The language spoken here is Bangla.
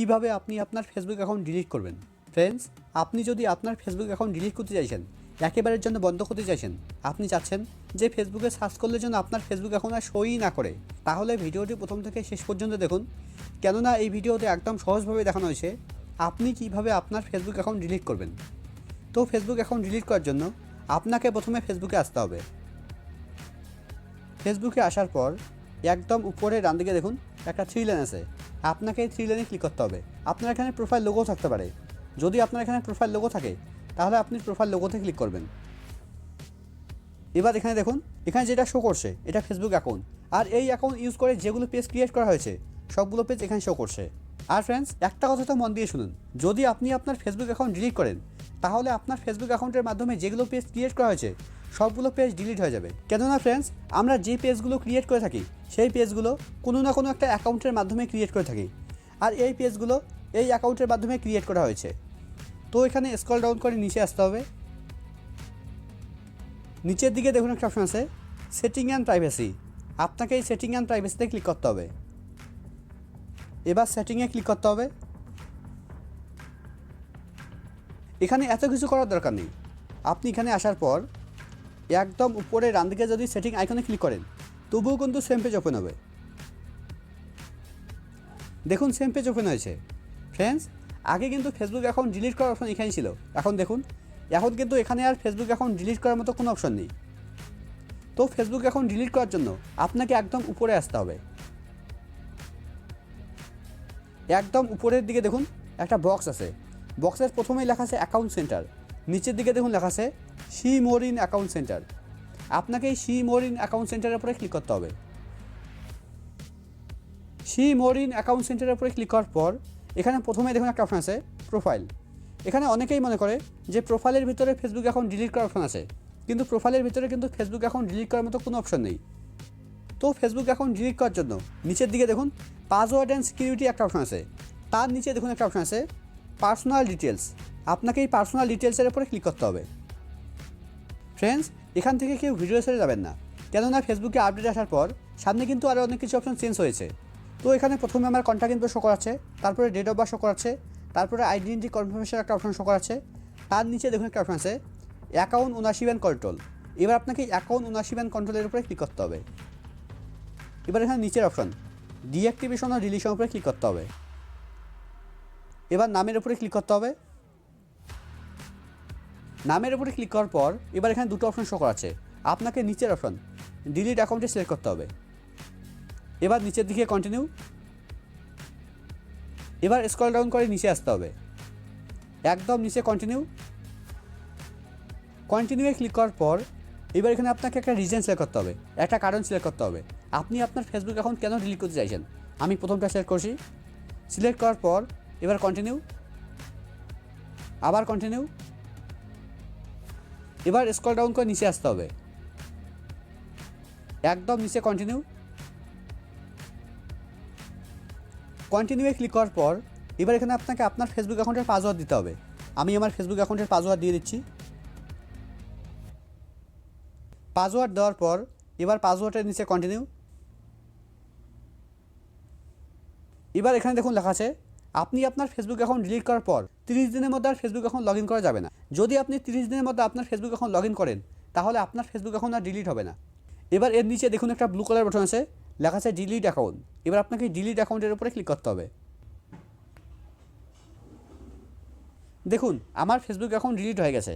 কীভাবে আপনি আপনার ফেসবুক অ্যাকাউন্ট ডিলিট করবেন? ফ্রেন্ডস আপনি যদি আপনার ফেসবুক অ্যাকাউন্ট ডিলিট করতে চাইছেন, একেবারের জন্য বন্ধ করতে চাইছেন, আপনি চাচ্ছেন যে ফেসবুকে সার্চ করলে যেন আপনার ফেসবুক অ্যাকাউন্ট আর সই না করে। তাহলে ভিডিওটি প্রথম থেকে শেষ পর্যন্ত দেখুন। কেননা এই ভিডিওতে একদম সহজভাবে দেখানো হয়েছে আপনি কীভাবে আপনার ফেসবুক অ্যাকাউন্ট ডিলিট করবেন। তো ফেসবুক অ্যাকাউন্ট ডিলিট করার জন্য আপনাকে প্রথমে ফেসবুকে আসতে হবে। ফেসবুকে আসার পর একদম উপরে ডান দিকে দেখুন, একটা থ্রি লাইন আছে। আপনাকে এই থ্রি লাইনে ক্লিক করতে হবে। আপনার এখানে প্রোফাইল লোগো থাকতে পারে। যদি আপনার এখানে প্রোফাইল লোগো থাকে, তাহলে আপনি প্রোফাইল লোগোতে ক্লিক করবেন। এবার এখানে দেখুন, এখানে যেটা শো করছে, এটা ফেসবুক অ্যাকাউন্ট আর এই অ্যাকাউন্ট ইউজ করে যেগুলো পেজ ক্রিয়েট করা হয়েছে, সবগুলো পেজ এখানে শো করছে। আর ফ্রেন্ডস একটা কথা তো মন দিয়ে শুনুন। যদি আপনি আপনার ফেসবুক অ্যাকাউন্ট ডিলিট করেন তাহলে আপনার ফেসবুক অ্যাকাউন্টের মাধ্যমে যেগুলো পেজ ক্রিয়েট করা হয়েছে, সবগুলো পেজ ডিলিট হয়ে যাবে। কেননা ফ্রেন্ডস আমরা যে পেজগুলো ক্রিয়েট করে থাকি, সেই পেজগুলো কোনো না কোনো একটা অ্যাকাউন্টের মাধ্যমে ক্রিয়েট করে থাকি। আর এই পেজগুলো এই অ্যাকাউন্টের মাধ্যমে ক্রিয়েট করা হয়েছে। তো এখানে স্ক্রল ডাউন করে নিচে আসতে হবে। নিচের দিকে দেখুন একটা অপশন আছে সেটিং অ্যান্ড প্রাইভেসি আপনাকে এই সেটিং অ্যান্ড প্রাইভেসিতে ক্লিক করতে হবে। এবার সেটিংয়ে ক্লিক করতে হবে। এখানে এত কিছু করার দরকার নেই। আপনি এখানে আসার পর একদম উপরে ডান দিকে যদি সেটিং আইকনে ক্লিক করেন, তবুও কিন্তু সেম পেজ ওপেন হবে। দেখুন সেম পেজ ওপেন হয়েছে। ফ্রেন্ডস আগে কিন্তু ফেসবুক অ্যাকাউন্ট ডিলিট করার অপশন এখানে ছিল। এখন দেখুন, এখন কিন্তু এখানে আর ফেসবুক অ্যাকাউন্ট ডিলিট করার মতো কোনো অপশন নেই। তো ফেসবুক অ্যাকাউন্ট ডিলিট করার জন্য আপনাকে একদম উপরে আসতে হবে। একদম উপরের দিকে দেখুন, একটা বক্স আছে। বক্সের প্রথমেই লেখা আছে অ্যাকাউন্ট সেন্টার। নিচের দিকে দেখুন লেখা আছে see more in account centre. আপনাকে এই সি মোর ইন অ্যাকাউন্ট সেন্টারের উপরে ক্লিক করতে হবে। সি মোর ইন অ্যাকাউন্ট সেন্টারের উপরে ক্লিক করার পর এখানে প্রথমে দেখুন একটা অপশন আছে প্রোফাইল এখানে অনেকেই মনে করে যে প্রোফাইলের ভিতরে ফেসবুক অ্যাকাউন্ট ডিলিট করার অপশন আছে। কিন্তু প্রোফাইলের ভিতরে কিন্তু ফেসবুক অ্যাকাউন্ট ডিলিট করার মতো কোনো অপশন নেই। তো ফেসবুক অ্যাকাউন্ট ডিলিট করার জন্য নিচের দিকে দেখুন পাসওয়ার্ড অ্যান্ড সিকিউরিটি একটা অপশন আছে। তার নিচে দেখুন একটা অপশন আছে পার্সোনাল ডিটেলস আপনাকে এই পার্সোনাল ডিটেলসের উপরে ক্লিক করতে হবে। ফ্রেন্ডস এখান থেকে কেউ ভিডিও ছেড়ে যাবেন না। কেননা ফেসবুকে আপডেট আসার পর, সামনে কিন্তু আরও অনেক কিছু অপশন চেঞ্জ হয়েছে। তো এখানে প্রথমে আমার কন্ট্যাক্ট ইনফো শো করাচ্ছে, তারপরে ডেট অফ বার্থ শো করাচ্ছে, তারপরে আইডেন্টি কনফার্মেশন একটা অপশন শো করাচ্ছে, তার নিচে দেখুন একটা অপশন আছে অ্যাকাউন্ট উনাশি ব্যান্ড কন্ট্রোল এবার আপনাকে অ্যাকাউন্ট উনাশি ব্যান্ড কন্ট্রোলের উপরে ক্লিক করতে হবে। এবার এখানে নিচের অপশন ডিঅ্যাক্টিভেশন আর রিলিশন উপরে ক্লিক করতে হবে। এবার নামের উপরে ক্লিক করতে হবে। নামের উপরে ক্লিক করার পর এবার এখানে দুটো অপশন শো করাচ্ছে আপনাকে নিচের অপশন ডিলিট অ্যাকাউন্টে সিলেক্ট করতে হবে। এবার নিচের দিকে কন্টিনিউ এবার স্ক্রল ডাউন করে নিচে আসতে হবে। একদম নিচে কন্টিনিউ কন্টিনিউয়ে ক্লিক করার পর এবার এখানে আপনাকে একটা রিজন সিলেক্ট করতে হবে, একটা কারণ সিলেক্ট করতে হবে। আপনি আপনার ফেসবুক অ্যাকাউন্ট কেন ডিলিট করতে চাইছেন? আমি প্রথমটা সিলেক্ট করছি। সিলেক্ট করার পর এবার কন্টিনিউ আবার কন্টিনিউ এবার স্ক্রল ডাউন করে নিচে আসতে হবে। একদম নিচে কন্টিনিউ কন্টিনিউয়ে ক্লিক করার পর, এবার এখানে আপনাকে আপনার ফেসবুক অ্যাকাউন্টের পাসওয়ার্ড দিতে হবে। আমি আমার ফেসবুক অ্যাকাউন্টের পাসওয়ার্ড দিয়ে দিচ্ছি। পাসওয়ার্ড দেওয়ার পর, এবার পাসওয়ার্ডের নিচে কন্টিনিউ এবার এখানে দেখুন লেখা আছে আপনি আপনার ফেসবুক অ্যাকাউন্ট ডিলিট করার পর তিরিশ দিনের মধ্যে আর ফেসবুক অ্যাকাউন্ট লগ ইন করা যাবে না। যদি আপনি তিরিশ দিনের মধ্যে আপনার ফেসবুক অ্যাকাউন্ট লগ ইন করেন, তাহলে আপনার ফেসবুক অ্যাকাউন্ট আর ডিলিট হবে না। এবার এর নিচে দেখুন একটা ব্লু কালার বাটন আছে, লেখা আছে ডিলিট অ্যাকাউন্ট এবার আপনাকে ডিলিট অ্যাকাউন্টের উপরে ক্লিক করতে হবে। দেখুন, আমার ফেসবুক অ্যাকাউন্ট ডিলিট হয়ে গেছে।